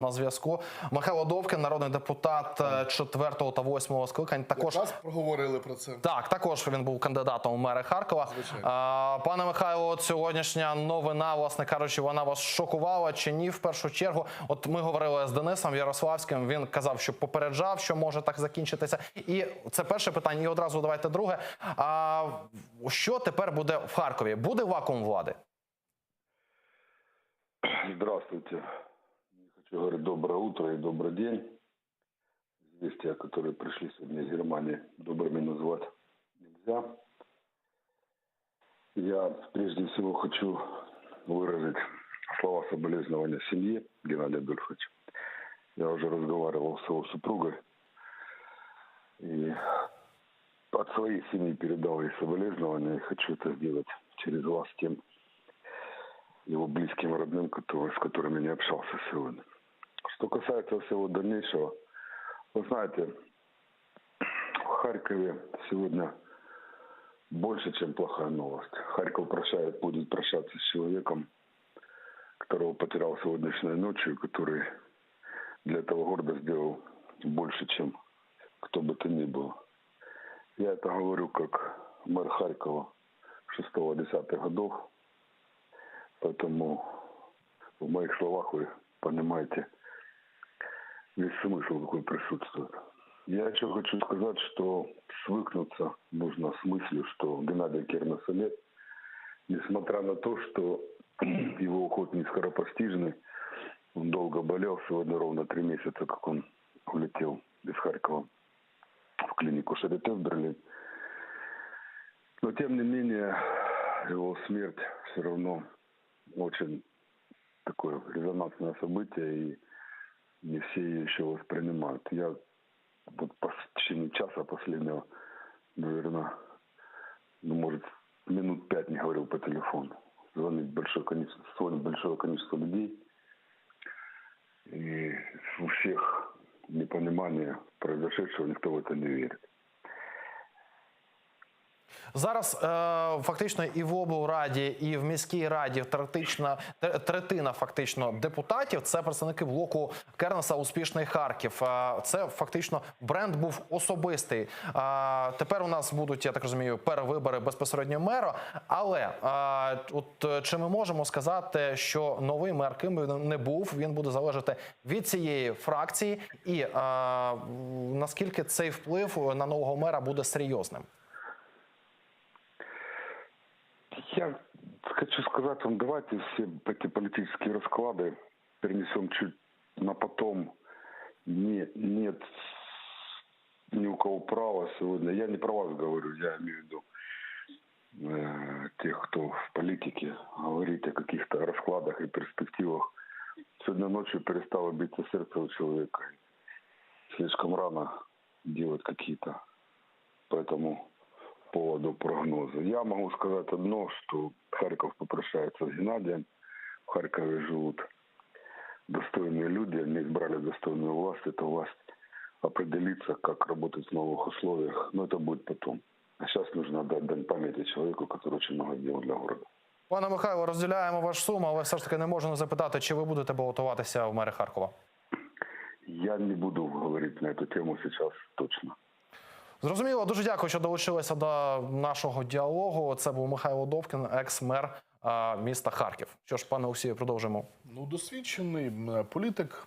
На зв'язку Михайло Довкін, народний депутат 4 та 8 скликань. Також Якраз проговорили про це. так, також він був кандидатом у мери Харкова. Звичайно. Пане Михайло, сьогоднішня новина, власне кажучи, вона вас шокувала чи ні? В першу чергу, от ми говорили з Денисом Ярославським. Він казав, що попереджав, що може так закінчитися. І це перше питання. І одразу давайте друге. А що тепер буде в Харкові? Буде вакуум влади? Здравствуйте. Не хочу говорить доброе утро и добрый день. Известия, которые пришли сегодня из Германии, добрыми назвать нельзя. Я прежде всего хочу выразить слова соболезнования семье Геннадия Адольфовича. Я уже разговаривал с его супругой и от своей семьи передал ей соболезнования и хочу это сделать через вас тем его близким родным, с которыми не общался сегодня. Что касается всего дальнейшего, вы знаете, в Харькове сегодня больше, чем плохая новость. Харьков прощает, будет прощаться с человеком, которого потерял сегодняшней ночью, который для этого города сделал больше, чем кто бы то ни было. Я это говорю как мэр Харькова 6-10 годов, Поэтому в моих словах вы понимаете весь смысл, какой присутствует. Я еще хочу сказать, что свыкнуться нужно с мыслью, что Геннадий Кернесолет, несмотря на то, что его уход не скоропостижный, он долго болел, сегодня ровно три месяца, как он улетел из Харькова в клинику Шарите в Берлин. Но тем не менее, его смерть все равно очень такое резонансное событие, и еще воспринимают. Я вот по- течение часа последнего, наверное, ну, может, минут пять не говорил по телефону. Звонит большое количество, звонит большое количество людей, и у всех непонимание произошедшего, никто в это не верит. Зараз е, фактично і в облраді, і в міській раді третична тре- третина фактично депутатів це представники блоку Кернеса Успішний Харків. Е, це фактично бренд був особистий. Е, тепер у нас будуть, я так розумію, перевибори безпосередньо мера. Але е, от е, чи ми можемо сказати, що новий мер ким не був, він буде залежати від цієї фракції, і е, наскільки цей вплив на нового мера буде серйозним? Я хочу сказать вам, давайте все эти политические расклады перенесем чуть на потом. Не, нет ни у кого права сегодня. Я не про вас говорю, я имею в виду э, тех, кто в политике говорит о каких-то раскладах и перспективах. Сегодня ночью перестало биться сердце у человека. Слишком рано делать какие-то по этому поводу прогноза. Я могу сказать одно, что Харьков попрощается с Геннадием. В Харькове живут достойные люди, они избрали достойную власть. Эта власть определится, как работать в новых условиях, но это будет потом. А сейчас нужно отдать дань памяти человеку, который очень много сделал для города. Пане Михайло, розділяємо ваш сум, але все ж таки не можу не запитати, чи ви будете балотуватися в мери Харкова. Я не буду говорить на эту тему сейчас точно. Зрозуміло, дуже дякую, що долучилися до нашого діалогу. Це був Михайло Довкін, екс-мер міста Харків. Що ж, пане Олексію, продовжимо. Ну, досвідчений політик.